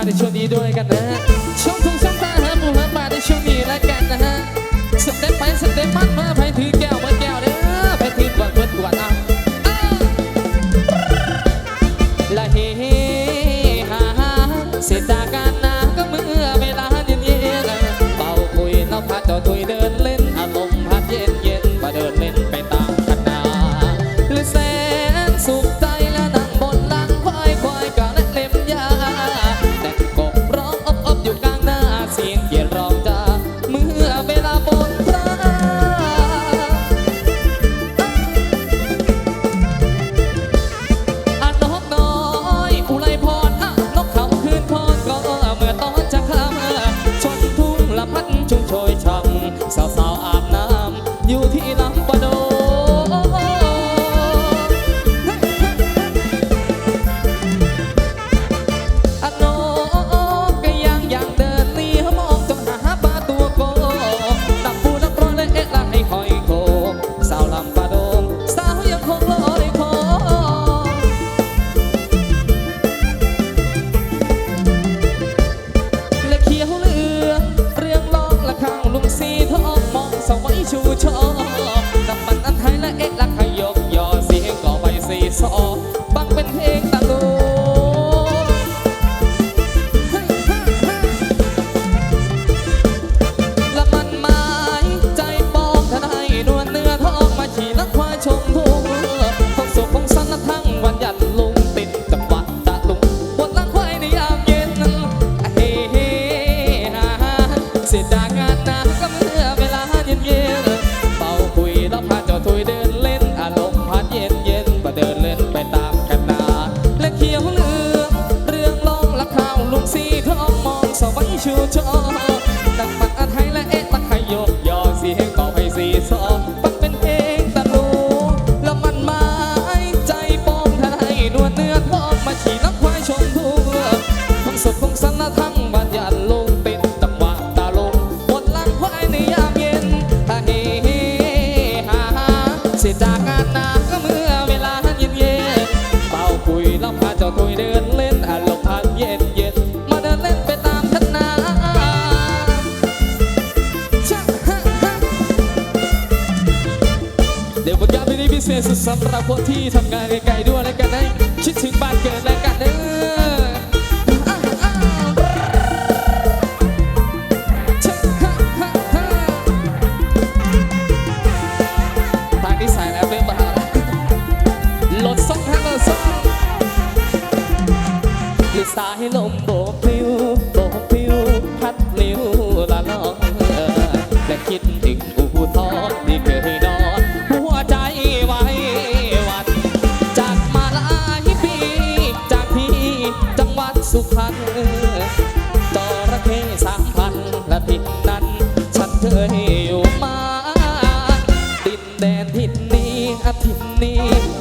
าวในช่วงนี้ด้วยกันนะฮะช่องทุ่งช่องตาหาหมูหาปลาในช่วงนี้แล้วกันนะฮะสเต็ปไปสเต็ปมันมาไปถือแก้วมาแก้วเด้อไปถือกวดกวนกวนเอาละเฮฮาฮาเสียตากันนะก็เมื่อเวลาเย็นเย็ๆเบาคุยนอกพัดต่อถุยเดิน วันหยัดลงติดจังหวตะลุงบนลังควาในยามเย็นเฮฮ่าเสียดายงานนะก็เมื่อเวลาเย็นเย็นเป่าคุยแล้วาเจ้าถุยเดินเล่นอารมณ์พัเย็นเย็นมาเดินเล่นไปตามกันนาและเขียวเหลืองเรื่องลองละข้าวลุงสีทองมองสวัยชูชอ เสร็จากงานนานก็เมื่อเวลาเย็นเย็นเป่าปุยลำพาเจ้าตุยเดินเล่นอารมณ์พันเย็นเย็นมาเดินเล่นไปตามทันนาเดี๋ยวผลงานดีๆพิเศษสำหรับคนที่ทำงานไกลๆ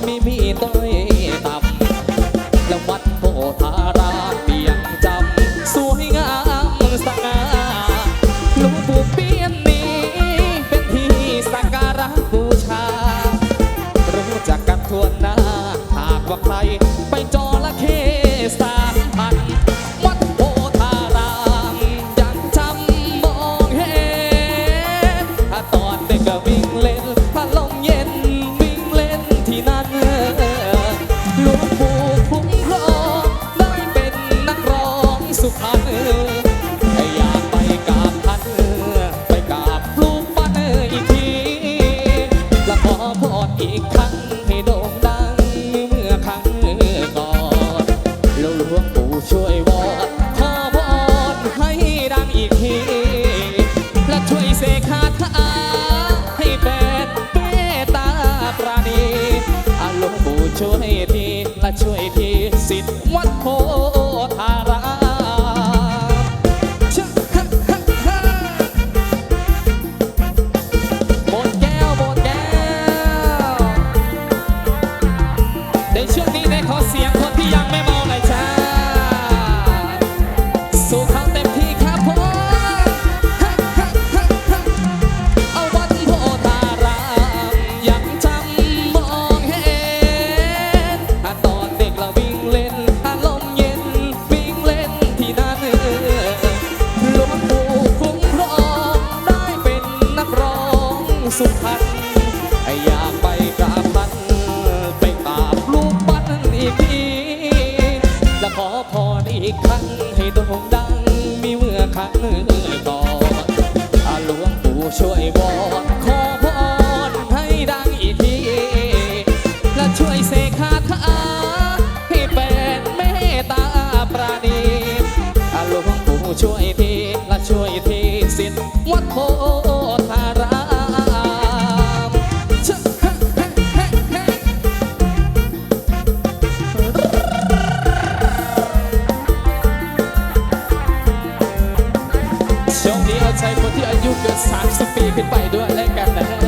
มีพี่ต้อย He can't. อีกครั้งให้โด่งดัง มีเมื่อครั้งต่อนหลวงปู่ช่วยบอก สามสิบปีขึ้นไปด้วยแล้วกันนะ